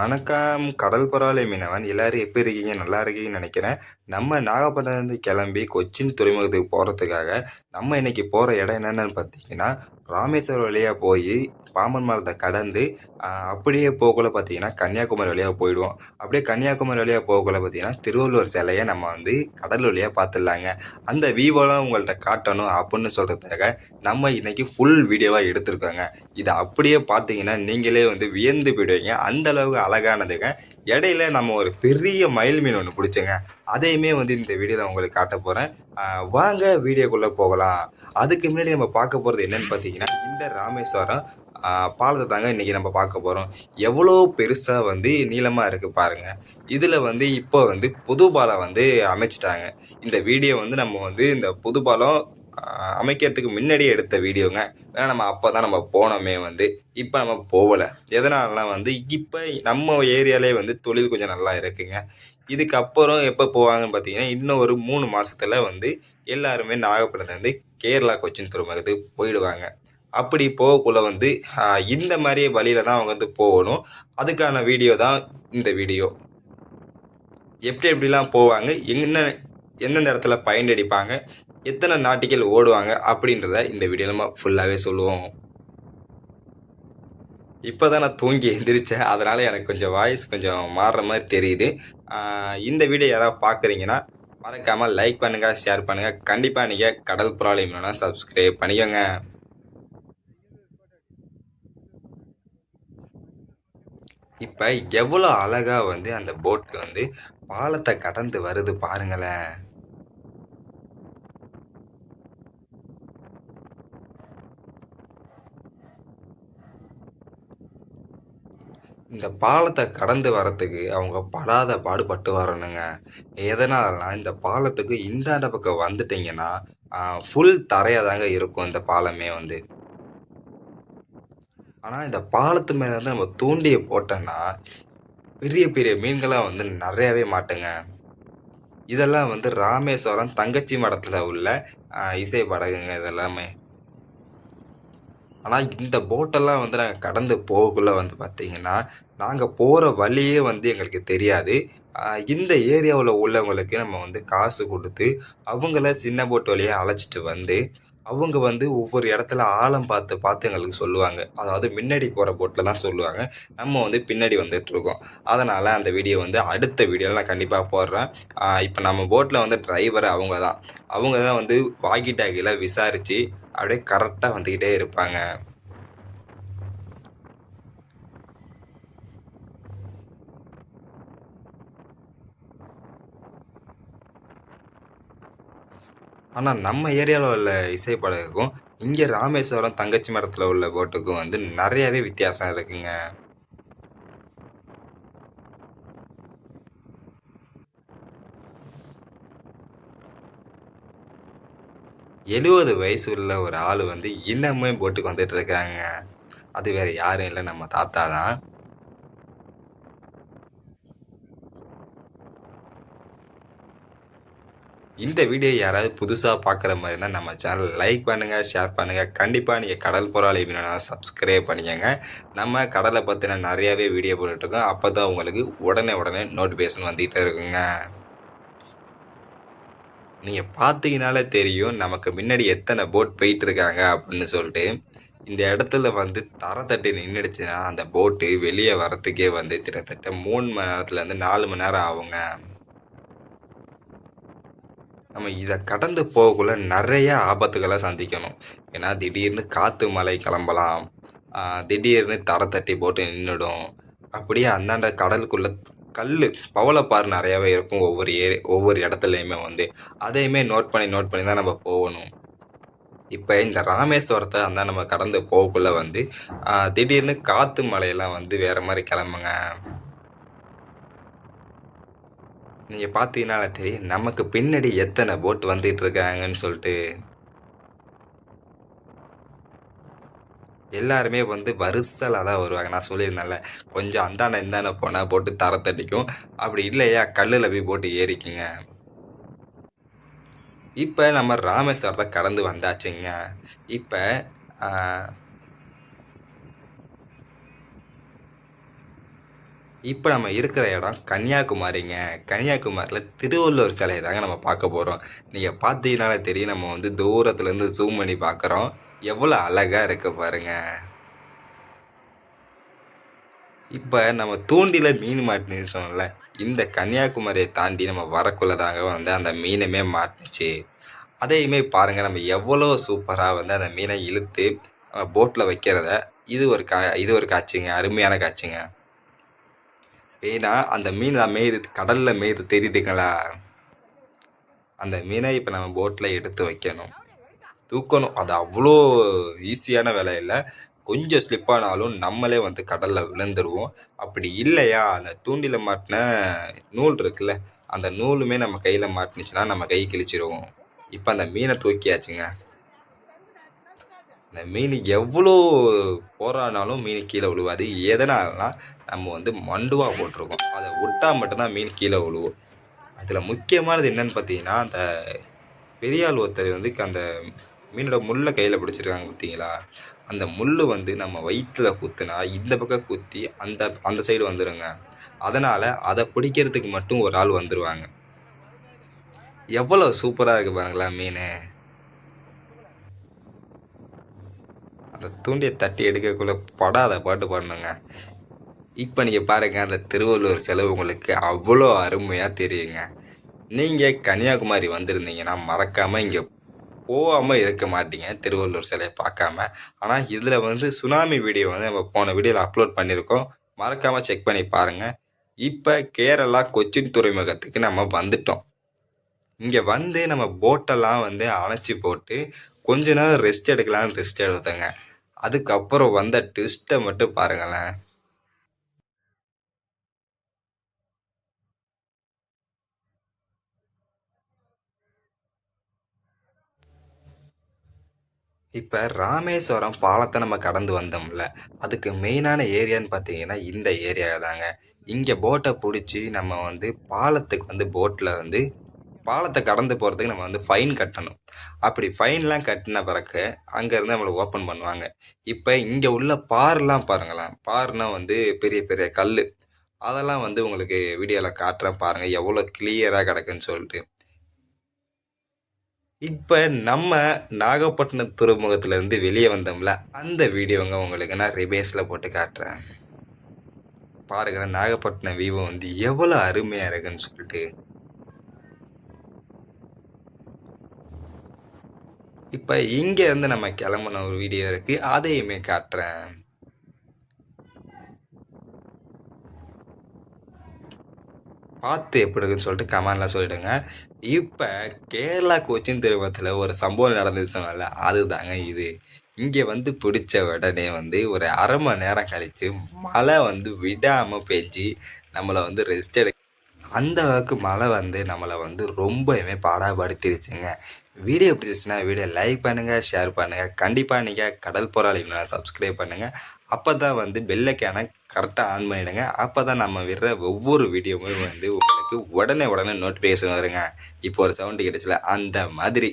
வணக்கம். கடல் பரவாயில்லை மீனவன். எல்லாரும் எப்படி இருக்கீங்க? நல்லா இருக்கீங்கன்னு நினைக்கிறேன். நம்ம நாகப்பட்டினத்துலேருந்து கிளம்பி கொச்சின் துறைமுகத்துக்கு போகிறதுக்காக நம்ம இன்றைக்கி போகிற இடம் என்னென்னு பார்த்தீங்கன்னா ராமேஸ்வரம் வழியாக போய் பாம்பன் மரத்தை கடந்து அப்படியே போகக்குள்ள பார்த்தீங்கன்னா கன்னியாகுமரி வழியாக போயிடுவோம். அப்படியே கன்னியாகுமரி வழியாக போகக்குள்ள பார்த்தீங்கன்னா திருவள்ளுவர் சிலையை நம்ம வந்து கடல் வழியாக பார்த்துடலாங்க. அந்த வீவோலாம் உங்கள்கிட்ட காட்டணும் அப்படின்னு சொல்கிறதுக்காக நம்ம இன்றைக்கி ஃபுல் வீடியோவாக எடுத்திருக்கோங்க. இதை அப்படியே பார்த்தீங்கன்னா நீங்களே வந்து வியந்து போயிடுவீங்க. அந்தளவுக்கு அழகானதுங்க. இடையில நம்ம ஒரு பெரிய மயில் மீன் ஒன்று பிடிச்சோங்க. அதையுமே வந்து இந்த வீடியோவில் உங்களுக்கு காட்ட போகிறேன் வாங்க வீடியோக்குள்ளே போகலாம். அதுக்கு முன்னாடி நம்ம பார்க்க போகிறது என்னன்னு பார்த்தீங்கன்னா இந்த ராமேஸ்வரம் பாலத்தை தாங்க இன்றைக்கி நம்ம பார்க்க போகிறோம் எவ்வளோ பெருசாக வந்து நீளமாக இருக்குது பாருங்கள் இதில் வந்து இப்போ வந்து புது பாலம் வந்து அமைச்சிட்டாங்க. இந்த வீடியோ வந்து நம்ம வந்து இந்த புது பாலம் அமைக்கிறதுக்கு முன்னாடியே எடுத்த வீடியோங்க. ஏன்னா நம்ம அப்போ தான் நம்ம போனோமே வந்து. இப்போ நம்ம போகலை. எதனாலலாம் வந்து இப்போ நம்ம ஏரியாலே வந்து தொழில் கொஞ்சம் நல்லா இருக்குங்க. இதுக்கப்புறம் எப்போ போவாங்கன்னு பார்த்தீங்கன்னா இன்னும் ஒரு மூணு மாதத்தில் வந்து எல்லாருமே நாகப்பட்டினத்துலேருந்து கேரளா கொச்சின் துறைமுகத்துக்கு போயிடுவாங்க. அப்படி போகக்குள்ள வந்து இந்த மாதிரி வழியில தான் அவங்க வந்து போகணும். அதுக்கான வீடியோ தான் இந்த வீடியோ. எப்படி எப்படிலாம் போவாங்க என்ன எந்தெந்த இடத்துல பயன் அடிப்பாங்க எத்தனை நாட்டிகள் ஓடுவாங்க அப்படின்றத இந்த வீடியோ நம்ம ஃபுல்லாகவே சொல்லுவோம். இப்போ தான் நான் தூங்கி எந்திரிச்சேன். அதனால் எனக்கு கொஞ்சம் வாய்ஸ் கொஞ்சம் மாறுற மாதிரி தெரியுது. இந்த வீடியோ யாராவது பார்க்குறீங்கன்னா மறக்காமல் லைக் பண்ணுங்கள் ஷேர் பண்ணுங்கள் கண்டிப்பாக நீங்கள் கடல் புறாலியம்னா சப்ஸ்கிரைப் பண்ணிக்கோங்க. இப்போ எவ்வளோ அழகாக வந்து அந்த போட்டு வந்து பாலத்தை கடந்து வருது பாருங்களேன். இந்த பாலத்தை கடந்து வரத்துக்கு அவங்க படாத பாடுபட்டு வரணுங்க. எதனாலனா இந்த பாலத்துக்கு இந்தாண்ட பக்கம் வந்துட்டீங்கன்னா ஃபுல் தரையாக தாங்க இருக்கும் இந்த பாலமே வந்து. ஆனால் இந்த பாலத்து மேலே வந்து நம்ம தூண்டியை போட்டோன்னா பெரிய பெரிய மீன்களாக வந்து நிறையாவே மாட்டுங்க. இதெல்லாம் வந்து ராமேஸ்வரம் தங்கச்சி மடத்தில் உள்ள இசை படகுங்க இதெல்லாமே. ஆனால் இந்த போட்டெல்லாம் வந்து நாங்கள் கடந்து போகக்குள்ளே வந்து பார்த்தீங்கன்னா நாங்கள் போகிற வழியே வந்து எங்களுக்கு தெரியாது. இந்த ஏரியாவில் உள்ளவங்களுக்கு நம்ம வந்து காசு கொடுத்து அவங்கள சின்ன போட் வழியாக அழைச்சிட்டு வந்து அவங்க வந்து ஒவ்வொரு இடத்துல ஆழம் பார்த்து பார்த்து எங்களுக்கு சொல்லுவாங்க. அதாவது முன்னாடி போகிற போட்டில் தான் சொல்லுவாங்க. நம்ம வந்து பின்னாடி வந்துட்டு இருக்கோம். அதனால் அந்த வீடியோ வந்து அடுத்த வீடியோவில் நான் கண்டிப்பாக போடுறேன். இப்போ நம்ம போட்டில் வந்து டிரைவர் அவங்க தான் அவங்க தான் வந்து வாக்கி டாக்கியில் விசாரித்து அப்படியே கரெக்டாக வந்துக்கிட்டே இருப்பாங்க. ஆனால் நம்ம ஏரியாவில் உள்ள இசை இங்கே ராமேஸ்வரம் தங்கச்சி மரத்தில் உள்ள போட்டுக்கும் வந்து நிறையாவே வித்தியாசம் இருக்குங்க. எழுபது வயசு உள்ள ஒரு ஆள் வந்து இன்னமும் போட்டுக்கு வந்துட்டு இருக்காங்க அது வேற யாரும் இல்லை நம்ம தாத்தா தான். இந்த வீடியோ யாராவது புதுசாக பார்க்குற மாதிரி இருந்தால் நம்ம சேனல் லைக் பண்ணுங்கள் ஷேர் பண்ணுங்கள் கண்டிப்பாக நீங்கள் கடல் போராளி வேணும்னா சப்ஸ்கிரைப் பண்ணிக்கோங்க. நம்ம கடலை பற்றின நிறையாவே வீடியோ போட்டுட்ருக்கோம் அப்போ தான் உங்களுக்கு உடனே உடனே நோட்டிஃபிகேஷன் வந்துக்கிட்டே இருக்குங்க. நீங்கள் பார்த்தீங்கனாலே தெரியும் நமக்கு முன்னாடி எத்தனை போட் போயிட்டு இருக்காங்க அப்படின்னு சொல்லிட்டு. இந்த இடத்துல வந்து தரை தட்டி நின்றுடுச்சுன்னா அந்த போட்டு வெளியே வரத்துக்கே வந்து கிட்டத்தட்ட மூணு மணி நேரத்துலேருந்து நாலு மணி நேரம் ஆகுங்க. நம்ம இதை கடந்து போகக்குள்ள நிறைய ஆபத்துகளை சந்திக்கணும். ஏன்னா திடீர்னு காற்று மலை கிளம்பலாம். திடீர்னு தரை தட்டி போட்டு நின்றுடும் அப்படியே அந்தாண்ட கடலுக்குள்ளே கல் பவளப்பாறு நிறையாவே இருக்கும் ஒவ்வொரு ஏரி ஒவ்வொரு இடத்துலையுமே வந்து. அதையுமே நோட் பண்ணி நோட் பண்ணி தான் நம்ம போகணும். இப்போ இந்த ராமேஸ்வரத்தை அந்த நம்ம கடந்து போகக்குள்ளே வந்து திடீர்னு காற்று மலையெல்லாம் வந்து வேறு மாதிரி கிளம்புங்க. நீங்கள் பார்த்தீங்கனால தெரியும் நமக்கு பின்னாடி எத்தனை போட் வந்துட்டு இருக்காங்கன்னு சொல்லிட்டு. எல்லாருமே வந்து வரிசலாக தான் வருவாங்க. நான் சொல்லியிருந்தேன்ல கொஞ்சம் அந்தாண்ட இந்தாண்ட போனால் போட்டு தரத்தட்டிக்கும் அப்படி இல்லையா கல்லில் போய் போட்டு ஏறிக்குங்க. இப்போ நம்ம ராமேஸ்வரத்தை கடந்து வந்தாச்சுங்க. இப்போ இப்போ நம்ம இருக்கிற இடம் கன்னியாகுமரிங்க. கன்னியாகுமரியில் திருவள்ளுவர் சிலையை தாங்க நம்ம பார்க்க போகிறோம் நீங்கள் பார்த்தீங்கனாலே தெரியும் நம்ம வந்து தூரத்துலேருந்து ஜூம் பண்ணி பார்க்குறோம். எவ்வளோ அழகாக இருக்க பாருங்க. இப்போ நம்ம தூண்டில மீன் மாட்டினு சொன்னோம்ல இந்த கன்னியாகுமரியை தாண்டி நம்ம வரக்குள்ள தாங்க வந்து அந்த மீனுமே மாட்டுச்சு. அதையுமே பாருங்கள் நம்ம எவ்வளோ சூப்பராக வந்து அந்த மீனை இழுத்து போட்டில் வைக்கிறத இது ஒரு கா இது ஒரு காட்சிங்க அருமையான காட்சிங்க. ஏன்னா அந்த மீன் மேயுது கடலில் மேயுது தெரியுதுங்களா? அந்த மீனை இப்போ நம்ம போட்டில் எடுத்து வைக்கணும். தூக்கணும். அது அவ்வளோ ஈஸியான வேலை இல்லை. கொஞ்சம் ஸ்லிப் ஆனாலும் நம்மளே வந்து கடலில் விழுந்துருவோம். அப்படி இல்லையா? அந்த தூண்டில் மாட்டின நூல் இருக்குல்ல அந்த நூலுமே நம்ம கையில் மாட்டினுச்சுன்னா நம்ம கை கிழிச்சிருவோம். இப்போ அந்த மீனை தூக்கியாச்சுங்க. அந்த மீன் எவ்வளோ போராடினாலும் மீன் கீழே விழுவாது. எதனாலனா நம்ம வந்து மண்டுவாக போட்டிருக்கோம். அதை விட்டால் மட்டும்தான் மீன் கீழே விழுவும். அதில் முக்கியமானது என்னன்னு பார்த்தீங்கன்னா அந்த பெரியாள் ஒருத்தர் வந்து அந்த மீனோட முள்ளை கையில் பிடிச்சிருக்காங்க பார்த்தீங்களா? அந்த முள் வந்து நம்ம வயிற்றில் குத்துனா இந்த பக்கம் குத்தி அந்த அந்த சைடு வந்துடுங்க அதனால் அதை பிடிக்கிறதுக்கு மட்டும் ஒரு ஆள் வந்துடுவாங்க எவ்வளோ சூப்பராக இருக்குது பாருங்களா மீன். அந்த தூண்டியை தட்டி எடுக்கக்குள்ளே படாத பாட்டு பாடணுங்க. இப்போ நீங்கள் பாருங்கள் அந்த திருவள்ளுவர் செலவு உங்களுக்கு அவ்வளோ அருமையாக தெரியுங்க. நீங்கள் கன்னியாகுமரி வந்திருந்தீங்கன்னா மறக்காமல் இங்கே போகாமல் இருக்க மாட்டீங்க திருவள்ளுவர் சிலையை பார்க்காம. ஆனால் இதில் வந்து சுனாமி வீடியோ வந்து நம்ம போன வீடியோவில் அப்லோட் பண்ணியிருக்கோம் மறக்காமல் செக் பண்ணி பாருங்கள் இப்போ கேரளா கொச்சின் துறைமுகத்துக்கு நம்ம வந்துட்டோம். இங்கே வந்து நம்ம போட்டெல்லாம் வந்து அணைச்சி போட்டு கொஞ்ச நேரம் ரெஸ்ட் எடுக்கலாம்னு ரெஸ்ட் எடுத்தோங்க. அதுக்கப்புறம் வந்த ட்விஸ்ட்டை மட்டும் பாருங்களேன். இப்போ ராமேஸ்வரம் பாலத்தை நம்ம கடந்து வந்தோம்ல அதுக்கு மெயினான ஏரியான்னு பார்த்தீங்கன்னா இந்த ஏரியா தாங்க. இங்கே போட்டை பிடிச்சி நம்ம வந்து பாலத்துக்கு வந்து போட்டில் வந்து பாலத்தை கடந்து போகிறதுக்கு நம்ம வந்து ஃபைன் கட்டணும். அப்படி ஃபைன்லாம் கட்டின பிறகு அங்கேருந்து நம்மளுக்கு ஓப்பன் பண்ணுவாங்க. இப்போ இங்கே உள்ள பார்லாம் பாருங்களேன் பார்னா வந்து பெரிய பெரிய கல் அதெல்லாம் வந்து உங்களுக்கு வீடியோவில் காட்டுறேன் பாருங்கள் எவ்வளோ கிளியராக கிடக்குன்னு சொல்லிட்டு. இப்போ நம்ம நாகப்பட்டினம் துறைமுகத்துலேருந்து வெளியே வந்தோம்ல அந்த வீடியோங்க உங்களுக்கு நான் ரிபேஸில் போட்டு காட்டுறேன். பாருங்க நாகப்பட்டினம் வீவோ வந்து எவ்வளோ அருமையாக இருக்குன்னு சொல்லிட்டு. இப்போ இங்கேருந்து நம்ம கிளம்புன ஒரு வீடியோ இருக்குது அதையுமே காட்டுறேன். பார்த்து எப்படி இருக்குன்னு சொல்லிட்டு கமெண்டில் சொல்லிவிடுங்க இப்போ கேரளா கொச்சின் திருமணத்தில் ஒரு சம்பவம் நடந்துச்சுனால அதுதாங்க இது. இங்கே வந்து பிடிச்ச உடனே வந்து ஒரு அரை மணி நேரம் கழித்து மழை வந்து விடாமல் பெஞ்சு நம்மளை வந்து ரெஸ்ட் எடு அந்த அளவுக்கு மழை வந்து நம்மளை வந்து ரொம்பவுமே பாடாப்படுத்திருச்சுங்க. வீடியோ பிடிச்சிச்சுன்னா வீடியோ லைக் பண்ணுங்கள் ஷேர் பண்ணுங்கள் கண்டிப்பாக நீங்கள் கடல் போராளிகளை சப்ஸ்கிரைப் பண்ணுங்கள் அப்போ தான் வந்து பெல்லைக்கான கரெக்டாக ஆன் பண்ணிவிடுங்க அப்போ தான் நம்ம விடுற ஒவ்வொரு வீடியோவும் வந்து உங்களுக்கு உடனே உடனே நோட்டிஃபிகேஷன் வருங்க. இப்போ ஒரு சவுண்டு கிடச்சில அந்த மாதிரி.